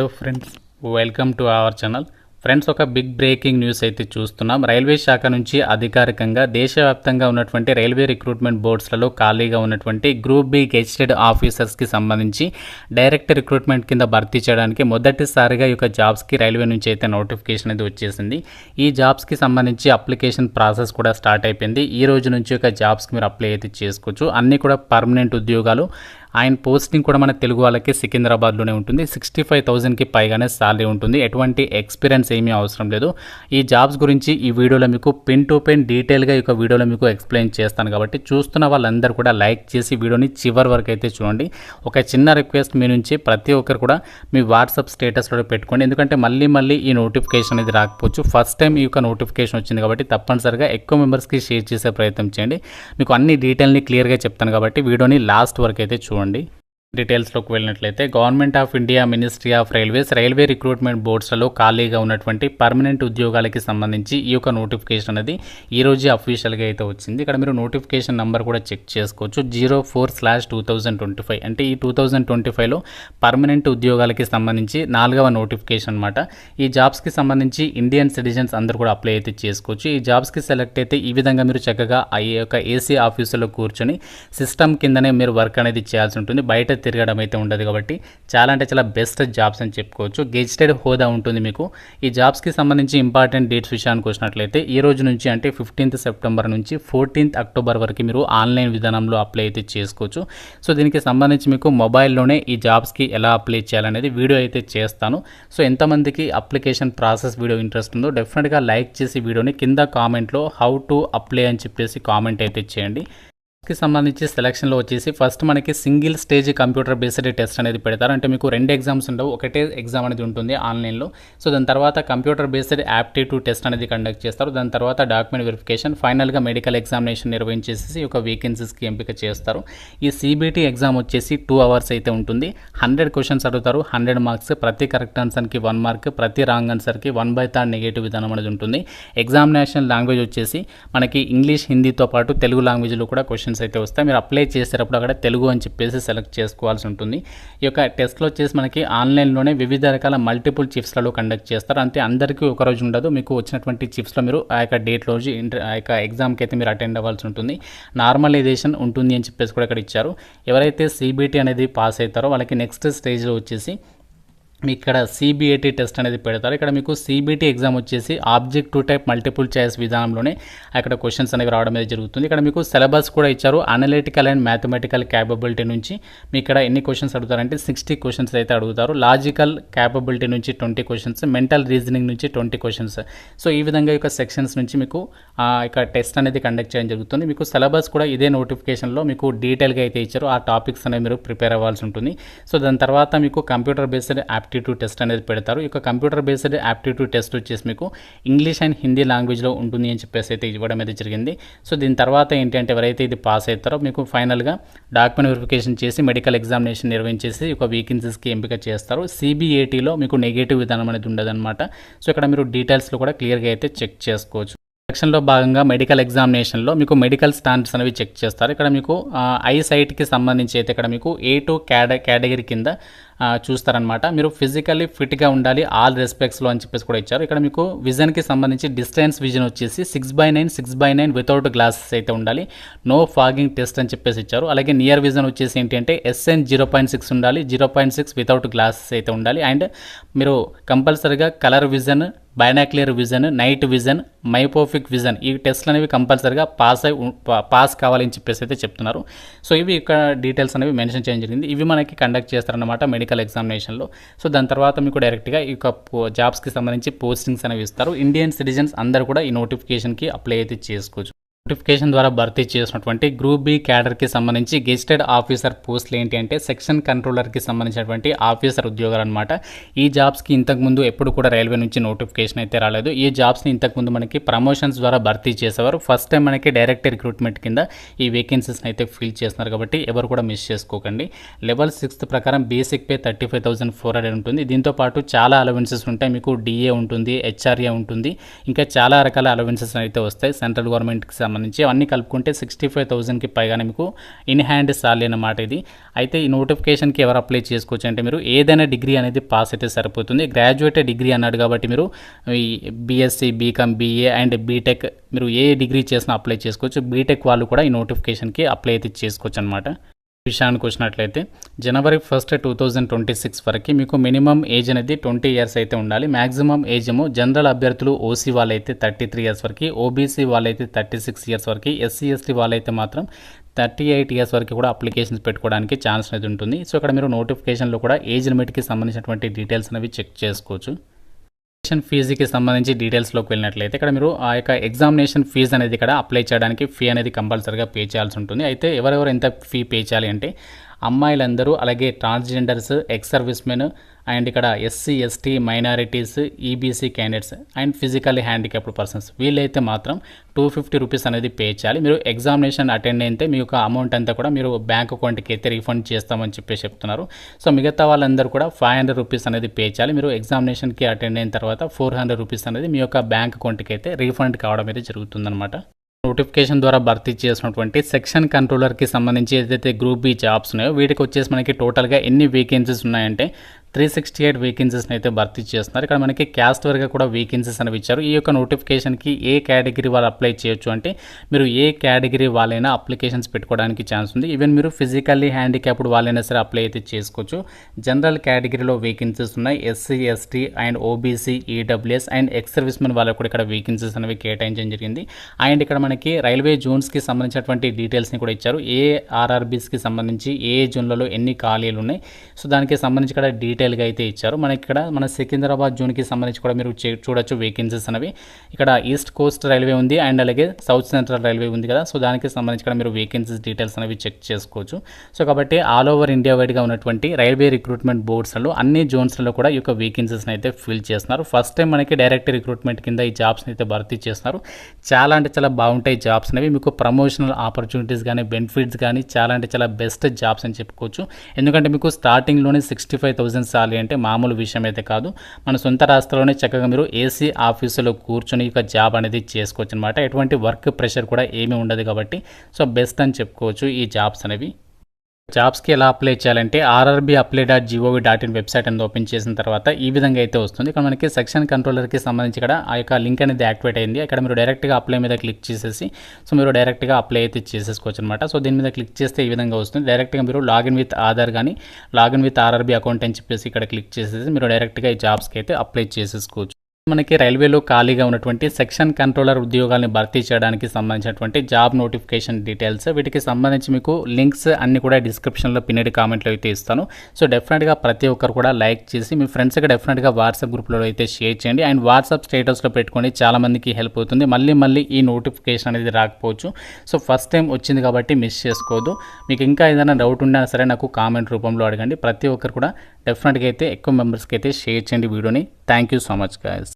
Hello friends welcome to our channel. Friends ఒక big breaking news అయితే చూస్తున్నాం. Railway శాఖ నుంచి అధికారికంగా దేశవ్యాప్తంగా ఉన్నటువంటి రైల్వే రిక్రూట్మెంట్ బోర్డ్స్లలో ఖాళీగా ఉన్నటువంటి గ్రూప్ బి గెజిటెడ్ ఆఫీసర్స్కి సంబంధించి డైరెక్ట్ రిక్రూట్మెంట్ కింద భర్తీ చేయడానికి మొదటిసారిగా ఈ యొక్క జాబ్స్కి రైల్వే నుంచి అయితే నోటిఫికేషన్ అనేది వచ్చేసింది. ఈ జాబ్స్కి సంబంధించి అప్లికేషన్ ప్రాసెస్ కూడా స్టార్ట్ అయిపోయింది. ఈ రోజు నుంచి ఒక జాబ్స్కి మీరు అప్లై అయితే చేసుకోవచ్చు. అన్నీ కూడా పర్మనెంట్ ఉద్యోగాలు ఆయన పోస్టింగ్ కూడా మన తెలుగు వాళ్ళకి సికింద్రాబాద్లోనే ఉంటుంది. సిక్స్టీ ఫైవ్ థౌజండ్కి పైగానే శాలరీ ఉంటుంది. ఎటువంటి ఎక్స్పీరియన్స్ ఏమీ అవసరం లేదు. ఈ జాబ్స్ గురించి ఈ వీడియోలో మీకు పిన్ టు పిన్ డీటెయిల్గా ఈ యొక్క వీడియోలో మీకు ఎక్స్ప్లెయిన్ చేస్తాను కాబట్టి చూస్తున్న వాళ్ళందరూ కూడా లైక్ చేసి వీడియోని చివరి వరకు అయితే చూడండి. ఒక చిన్న రిక్వెస్ట్ మీ నుంచి ప్రతి ఒక్కరు కూడా మీ వాట్సాప్ స్టేటస్లో పెట్టుకోండి. ఎందుకంటే మళ్ళీ మళ్ళీ ఈ నోటిఫికేషన్ అనేది రాకపోవచ్చు. ఫస్ట్ టైం ఈ యొక్క నోటిఫికేషన్ వచ్చింది కాబట్టి తప్పనిసరిగా ఎక్కువ మెంబర్స్కి షేర్ చేసే ప్రయత్నం చేయండి. మీకు అన్ని డీటెయిల్ని క్లియర్గా చెప్తాను కాబట్టి వీడియోని లాస్ట్ వరకు అయితే చూడండి. చూడండి డీటెయిల్స్లోకి వెళ్ళినట్లయితే government of India ministry of railways railway recruitment బోర్డ్స్లో ఖాళీగా ఉన్నటువంటి పర్మనెంట్ ఉద్యోగాలకి సంబంధించి ఈ యొక్క నోటిఫికేషన్ అనేది ఈ రోజు అఫీషియల్గా అయితే వచ్చింది. ఇక్కడ మీరు నోటిఫికేషన్ నెంబర్ కూడా చెక్ చేసుకోవచ్చు. Zero four slash two thousand twenty five అంటే ఈ టూ థౌజండ్ ట్వంటీ ఫైవ్లో పర్మనెంట్ ఉద్యోగాలకి సంబంధించి నాలుగవ నోటిఫికేషన్ అనమాట ఈ జాబ్స్కి సంబంధించి ఇండియన్ సిటిజన్స్ అందరూ కూడా అప్లై అయితే చేసుకోవచ్చు. ఈ జాబ్స్కి సెలెక్ట్ అయితే ఈ విధంగా మీరు చక్కగా ఈ యొక్క ఏసీ ఆఫీసులో కూర్చొని సిస్టమ్ కిందనే మీరు వర్క్ అనేది చేయాల్సి ఉంటుంది. బయట తిరగడం అయితే ఉండదు కాబట్టి చాలా అంటే చాలా బెస్ట్ జాబ్స్ అని చెప్పుకోవచ్చు. గెజిటెడ్ హోదా ఉంటుంది మీకు. ఈ జాబ్స్కి సంబంధించి ఇంపార్టెంట్ డేట్స్ విషయానికి వచ్చినట్లయితే ఈ రోజు నుంచి అంటే ఫిఫ్టీన్త్ సెప్టెంబర్ నుంచి ఫోర్టీన్త్ అక్టోబర్ వరకు మీరు ఆన్లైన్ విధానంలో అప్లై అయితే చేసుకోవచ్చు. సో దీనికి సంబంధించి మీకు మొబైల్లోనే ఈ జాబ్స్కి ఎలా అప్లై చేయాలనేది వీడియో అయితే చేస్తాను. సో ఎంతమందికి అప్లికేషన్ ప్రాసెస్ వీడియో ఇంట్రెస్ట్ ఉందో డెఫినెట్గా లైక్ చేసి వీడియోని కింద కామెంట్లో హౌ టు అప్లై అని చెప్పేసి కామెంట్ అయితే చేయండి. కి సంబంధించి సెలక్షన్లో వచ్చేసి ఫస్ట్ మనకి single stage computer based test అనేది పెడతారు. అంటే మీకు రెండు ఎగ్జామ్స్ ఉండవు ఒకటే ఎగ్జామ్ అనేది ఉంటుంది ఆన్లైన్లో సో దాని తర్వాత కంప్యూటర్ బేస్డ్ యాప్టిట్యూడ్ టెస్ట్ అనేది కండక్ట్ చేస్తారు. దాని తర్వాత డాక్యుమెంట్ వెరిఫికేషన్ ఫైనల్గా మెడికల్ ఎగ్జామినేషన్ నిర్వహించేసి ఒక వేకెన్సీస్కి ఎంపిక చేస్తారు. ఈ సీబీటీ ఎగ్జామ్ వచ్చేసి టూ అవర్స్ అయితే ఉంటుంది. హండ్రెడ్ క్వశ్చన్స్ అడుగుతారు. హండ్రెడ్ మార్క్స్ ప్రతి కరెక్ట్ ఆన్సర్కి వన్ మార్క్ ప్రతి రాంగ్ ఆన్సర్కి వన్ బై థర్డ్ నెగిటివ్ విధానం అనేది ఉంటుంది. ఎగ్జామినేషన్ లాంగ్వేజ్ వచ్చేసి మనకి ఇంగ్లీష్ హిందీతో పాటు తెలుగు లాంగ్వేజ్లో కూడా క్వశ్చన్ ఆప్షన్స్ అయితే వస్తాయి. మీరు అప్లై చేసేటప్పుడు అక్కడ తెలుగు అని చెప్పేసి సెలెక్ట్ చేసుకోవాల్సి ఉంటుంది. ఈ యొక్క టెస్ట్లో వచ్చేసి మనకి ఆన్లైన్లోనే వివిధ రకాల మల్టిపుల్ చిప్స్లలో కండక్ట్ చేస్తారు. అంతే అందరికీ ఒక రోజు ఉండదు. మీకు వచ్చినటువంటి చిప్స్లో మీరు ఆ యొక్క డేట్ రోజు ఇంటర్ ఆ యొక్క ఎగ్జామ్కి అయితే మీరు అటెండ్ అవ్వాల్సి ఉంటుంది. నార్మలైజేషన్ ఉంటుంది అని చెప్పేసి కూడా ఇక్కడ ఇచ్చారు. ఎవరైతే సీబీటీ అనేది పాస్ అవుతారో వాళ్ళకి నెక్స్ట్ స్టేజ్లో వచ్చేసి ఇక్కడ సీబీఐటీ టెస్ట్ అనేది పెడతారు. ఇక్కడ మీకు సీబీటీ ఎగ్జామ్ వచ్చేసి objective type multiple choice విధానంలోనే అక్కడ క్వశ్చన్స్ అనేవి రావడం అనేది జరుగుతుంది. ఇక్కడ మీకు సిలబస్ కూడా ఇచ్చారు. అనలిటికల్ అండ్ మ్యాథమెటికల్ క్యాపబిలిటీ నుంచి మీ ఇక్కడ ఎన్ని క్వశ్చన్స్ అడుగుతారంటే సిక్స్టీ క్వశ్చన్స్ అయితే అడుగుతారు. లాజికల్ క్యాపబిలిటీ నుంచి ట్వంటీ క్వశ్చన్స్ మెంటల్ రీజనింగ్ నుంచి ట్వంటీ క్వశ్చన్స్ సో ఈ విధంగా యొక్క సెక్షన్స్ నుంచి మీకు ఇక్కడ టెస్ట్ అనేది కండక్ట్ చేయడం జరుగుతుంది. మీకు సిలబస్ కూడా ఇదే నోటిఫికేషన్లో మీకు డీటెయిల్గా అయితే ఇచ్చారు. ఆ టాపిక్స్ అనేవి మీరు ప్రిపేర్ అవ్వాల్సి ఉంటుంది. సో దాని తర్వాత మీకు computer based app aptitude test అనేది పెడతారు. ఈ యొక్క కంప్యూటర్ బేస్డ్ యాప్టిట్యూడ్ టెస్ట్ వచ్చేసి మీకు ఇంగ్లీష్ అండ్ హిందీ లాంగ్వేజ్లో ఉంటుంది అని చెప్పేసి అయితే ఇవ్వడం అయితే జరిగింది. సో దీని తర్వాత ఏంటి అంటే ఎవరైతే ఇది పాస్ అవుతారో మీకు ఫైనల్గా డాక్యుమెంట్ వెరిఫికేషన్ చేసి మెడికల్ ఎగ్జామినేషన్ నిర్వహించేసి ఒక వీకెన్సీస్కి ఎంపిక చేస్తారు. సిబిఏటీలో మీకు నెగిటివ్ విధానం అనేది ఉండదన్నమాట. సో ఇక్కడ మీరు డీటెయిల్స్లో కూడా క్లియర్గా అయితే చెక్ చేసుకోవచ్చు. సెక్షన్లో భాగంగా మెడికల్ ఎగ్జామినేషన్లో మీకు మెడికల్ స్టాండర్డ్స్ అనేవి చెక్ చేస్తారు. ఇక్కడ మీకు ఐ సైట్కి సంబంధించి అయితే ఇక్కడ మీకు ఏ టూ క్యాడ కేటగిరీ కింద చూస్తారనమాట మీరు ఫిజికల్లీ ఫిట్గా ఉండాలి ఆల్ రెస్పెక్ట్స్లో అని చెప్పేసి కూడా ఇచ్చారు. ఇక్కడ మీకు విజన్కి సంబంధించి డిస్టెన్స్ విజన్ వచ్చేసి six by nine six by nine without glasses అయితే ఉండాలి. నో ఫాగింగ్ టెస్ట్ అని చెప్పేసి ఇచ్చారు. అలాగే నియర్ విజన్ వచ్చేసి ఏంటి అంటే ఎస్ఎన్ జీరో పాయింట్ సిక్స్ ఉండాలి zero point six without glasses అయితే ఉండాలి. అండ్ మీరు కంపల్సరీగా colour vision binocular vision night vision myopic vision. ఈ టెస్ట్లు అనేవి కంపల్సరీగా పాస్ అయి పాస్ కావాలని చెప్పేసి అయితే చెప్తున్నారు. సో ఇవి ఇక్కడ డీటెయిల్స్ అనేవి మెన్షన్ చేయడం జరిగింది. ఇవి మనకి కండక్ట్ చేస్తారన్నమాట మెడికల్ ఎగ్జామినేషన్లో. సో దాని తర్వాత మీకు డైరెక్ట్గా ఈ యొక్క పో- జాబ్స్కి సంబంధించి పోస్టింగ్స్ అనేవి ఇస్తారు. ఇండియన్ సిటిజన్స్ అందరూ కూడా ఈ నోటిఫికేషన్కి అప్లై అయితే చేసుకోవచ్చు. నోటిఫికేషన్ ద్వారా భర్తీ చేసినటువంటి గ్రూప్ బి క్యాడర్కి సంబంధించి గెస్టెడ్ ఆఫీసర్ పోస్టులు ఏంటి అంటే సెక్షన్ కంట్రోలర్కి సంబంధించినటువంటి ఆఫీసర్ ఉద్యోగాలు అనమాట ఈ జాబ్స్కి ఇంతకుముందు ఎప్పుడు కూడా రైల్వే నుంచి నోటిఫికేషన్ అయితే రాలేదు. ఈ జాబ్స్ని ఇంతకుముందు మనకి ప్రమోషన్స్ ద్వారా భర్తీ చేసేవారు. ఫస్ట్ టైం మనకి డైరెక్ట్ రిక్రూట్మెంట్ కింద ఈ వేకెన్సీస్ని అయితే ఫిల్ చేస్తున్నారు కాబట్టి ఎవరు కూడా మిస్ చేసుకోకండి. లెవెల్ సిక్స్త్ ప్రకారం basic pay thirty five thousand four hundred ఉంటుంది. దీంతో పాటు చాలా అలవెన్సెస్ ఉంటాయి. మీకు డిఏ ఉంటుంది హెచ్ఆర్ఏ ఉంటుంది. ఇంకా చాలా రకాల అలవెన్సెస్ అయితే వస్తాయి. సెంట్రల్ గవర్నమెంట్కి సంబంధించి సంబంధించి అవన్నీ కలుపుకుంటే సిక్స్టీ ఫైవ్ థౌసండ్కి పైగానే మీకు ఇన్ హ్యాండ్ సాలరీ అన్నమాట ఇది. అయితే ఈ నోటిఫికేషన్కి ఎవరు అప్లై చేసుకోవచ్చు అంటే మీరు ఏదైనా డిగ్రీ అనేది పాస్ అయితే సరిపోతుంది. గ్రాడ్యుయేట్ డిగ్రీ అన్నాడు కాబట్టి మీరు ఈ BSc BCom BA and BTech మీరు ఏ డిగ్రీ చేసినా అప్లై చేసుకోవచ్చు. బీటెక్ వాళ్ళు కూడా ఈ నోటిఫికేషన్కి అప్లై అయితే చేసుకోవచ్చు అనమాట విషయానికి వచ్చినట్లయితే జనవరి first two thousand twenty six వరకు మీకు మినిమం ఏజ్ అనేది ట్వంటీ ఇయర్స్ అయితే ఉండాలి. మ్యాక్సిమం ఏజ్ ఏమో జనరల్ అభ్యర్థులు ఓసీ వాళ్ళైతే థర్టీ త్రీ ఇయర్స్ వరకు ఓబీసీ వాళ్ళైతే థర్టీ సిక్స్ ఇయర్స్ వరకు ఎస్సీ ఎస్టీ వాళ్ళైతే మాత్రం థర్టీ ఎయిట్ ఇయర్స్ వరకు కూడా అప్లికేషన్స్ పెట్టుకోవడానికి ఛాన్స్ అనేది ఉంటుంది. సో ఇక్కడ మీరు నోటిఫికేషన్లో కూడా ఏజ్ లిమిట్కి సంబంధించినటువంటి డీటెయిల్స్ అనేవి చెక్ చేసుకోవచ్చు. ఎగ్జామినేషన్ ఫీజుకి సంబంధించి డీటెయిల్స్లోకి వెళ్ళినట్లయితే ఇక్కడ మీరు ఆ యొక్క ఎగ్జామినేషన్ ఫీజు అనేది ఇక్కడ అప్లై చేయడానికి ఫీ అనేది కంపల్సరీగా పే చేయాల్సి ఉంటుంది. అయితే ఎవరెవరు ఎంత ఫీ పే చేయాలి అంటే అమ్మాయిలందరూ అలాగే ట్రాన్స్జెండర్స్ ఎక్స్ సర్వీస్మెన్ అండ్ ఇక్కడ SC ST minorities EBC candidates and physically handicapped persons. వీళ్ళైతే మాత్రం టూ ఫిఫ్టీ రూపీస్ అనేది పే చేయాలి. మీరు ఎగ్జామినేషన్ అటెండ్ అయితే మీ యొక్క అమౌంట్ అంతా కూడా మీరు బ్యాంక్ అకౌంట్కి అయితే రీఫండ్ చేస్తామని చెప్పి చెప్తున్నారు. సో మిగతా వాళ్ళందరూ కూడా ఫైవ్ హండ్రెడ్ రూపీస్ అనేది పే చేయాలి. మీరు ఎగ్జామినేషన్కి అటెండ్ అయిన తర్వాత ఫోర్ హండ్రెడ్ రూపీస్ అనేది మీ యొక్క బ్యాంక్ అకౌంట్కి అయితే రీఫండ్ కావడం అయితే జరుగుతుందన్నమాట. నోటిఫికేషన్ ద్వారా భర్తీ చేసినటువంటి సెక్షన్ కంట్రోలర్కి సంబంధించి ఏదైతే గ్రూప్ బి జాబ్స్ ఉన్నాయో వీటికి వచ్చేసి మనకి టోటల్గా ఎన్ని వేకెన్సీస్ ఉన్నాయంటే త్రీ సిక్స్టీ ఎయిట్ వేకెన్సీస్ని అయితే భర్తీ చేస్తున్నారు. ఇక్కడ మనకి క్యాస్ట్ వరకు కూడా వేకెన్సీస్ అనేవి ఇచ్చారు. ఈ యొక్క నోటిఫికేషన్కి ఏ కేటగిరీ వాళ్ళు అప్లై చేయొచ్చు అంటే మీరు ఏ కేటగిరీ వాళ్ళైనా అప్లికేషన్స్ పెట్టుకోవడానికి ఛాన్స్ ఉంది. ఈవెన్ మీరు ఫిజికల్లీ హ్యాండిక్యాప్డ్ వాళ్ళైనా సరే అప్లై అయితే చేసుకోవచ్చు. జనరల్ కేటగిరీలో వేకెన్సీస్ ఉన్నాయి. SC ST and OBC EWS and ex servicemen వాళ్ళకు కూడా ఇక్కడ వేకెన్సీస్ అనేవి కేటాయించడం జరిగింది. అండ్ ఇక్కడ మనకి రైల్వే జోన్స్కి సంబంధించినటువంటి డీటెయిల్స్ని కూడా ఇచ్చారు. ఏ ఆర్ఆర్బీస్కి సంబంధించి ఏ జోన్లలో ఎన్ని ఖాళీలు ఉన్నాయి? సో దానికి సంబంధించి ఇక్కడ డీటెయిల్గా అయితే ఇచ్చారు. మనకి ఇక్కడ మన సికింద్రాబాద్ జోన్కి సంబంధించి కూడా మీరు చే- చూడొచ్చు వేకెన్సీస్ అనేవి. ఇక్కడ ఈస్ట్ కోస్ట్ రైల్వే ఉంది అండ్ అలాగే సౌత్ సెంట్రల్ రైల్వే ఉంది కదా. సో దానికి సంబంధించి కూడా మీరు వేకెన్సీస్ డీటెయిల్స్ అనేవి చెక్ చేసుకోవచ్చు. సో కాబట్టి ఆల్ ఓవర్ ఇండియా వైడ్గా ఉన్నటువంటి రైల్వే రిక్రూట్మెంట్ బోర్డ్స్లో అన్ని జోన్స్లలో కూడా ఈ యొక్క వేకెన్సీస్ని అయితే ఫిల్ చేస్తున్నారు. ఫస్ట్ టైం మనకి డైరెక్ట్ రిక్రూట్మెంట్ కింద ఈ జాబ్స్ని అయితే భర్తీ చేస్తున్నారు. చాలా అంటే చాలా బాగుంటాయి జాబ్స్ అనేవి. మీకు ప్రమోషనల్ ఆపర్చునిటీస్ కానీ బెనిఫిట్స్ కానీ చాలా అంటే చాలా బెస్ట్ జాబ్స్ అని చెప్పుకోవచ్చు. ఎందుకంటే మీకు స్టార్టింగ్లోనే సిక్స్టీ ఫైవ్ థౌసండ్ సాలరీ అంటే మామూలు విషయం అయితే కాదు. మన సొంత రాష్ట్రంలోనే చక్కగా మీరు ఏసీ ఆఫీసులో కూర్చొని ఈ జాబ్ అనేది చేసుకోవచ్చు అనమాట ఎటువంటి వర్క్ ప్రెషర్ కూడా ఏమీ ఉండదు కాబట్టి. సో బెస్ట్ అని చెప్పుకోవచ్చు ఈ జాబ్స్ అనేవి. జాబ్స్కి ఎలా అప్లై చేయాలంటే RRB apply dot gov dot in website అనేది ఓపెన్ చేసిన తర్వాత ఈ విధంగా అయితే వస్తుంది. ఇక్కడ మనకి సెక్షన్ కంట్రోలర్కి సంబంధించి ఇక్కడ ఆ యొక్క లింక్ అనేది యాక్టివేట్ అయింది. ఇక్కడ మీరు డైరెక్ట్గా అప్లై మీద క్లిక్ చేసేసి సో మీరు డైరెక్ట్గా అప్లై అయితే చేసేసుకోవచ్చు అనమాట సో దీని మీద క్లిక్ చేస్తే ఈ విధంగా వస్తుంది. డైరెక్ట్గా మీరు లాగిన్ విత్ ఆధార్ కానీ లాగిన్ విత్ ఆర్ఆర్బీ అకౌంట్ అని చెప్పేసి ఇక్కడ క్లిక్ చేసేసి మీరు డైరెక్ట్గా ఈ జాబ్స్కి అయితే అప్లై చేసేసుకోవచ్చు. మనకి రైల్వేలో ఖాళీగా ఉన్నటువంటి సెక్షన్ కంట్రోలర్ ఉద్యోగాల్ని భర్తీ చేయడానికి సంబంధించినటువంటి జాబ్ నోటిఫికేషన్ డీటెయిల్స్ వీటికి సంబంధించి మీకు లింక్స్ అన్ని కూడా డిస్క్రిప్షన్లో పిన్నెడ్ కామెంట్లో అయితే ఇస్తాను. సో డెఫినెట్గా ప్రతి ఒక్కరు కూడా లైక్ చేసి మీ ఫ్రెండ్స్కి డెఫినెట్గా వాట్సాప్ గ్రూప్లో అయితే షేర్ చేయండి. అండ్ వాట్సాప్ స్టేటస్లో పెట్టుకోండి చాలామందికి హెల్ప్ అవుతుంది. మళ్ళీ మళ్ళీ ఈ నోటిఫికేషన్ అనేది రాకపోవచ్చు. సో ఫస్ట్ టైం వచ్చింది కాబట్టి మిస్ చేసుకోవద్దు. మీకు ఇంకా ఏదైనా డౌట్ ఉన్నా సరే నాకు కామెంట్ రూపంలో అడగండి. ప్రతి ఒక్కరు కూడా డెఫినెట్గా అయితే ఎక్కువ మెంబర్స్కి అయితే షేర్ చేయండి వీడియోని. Thank you so much guys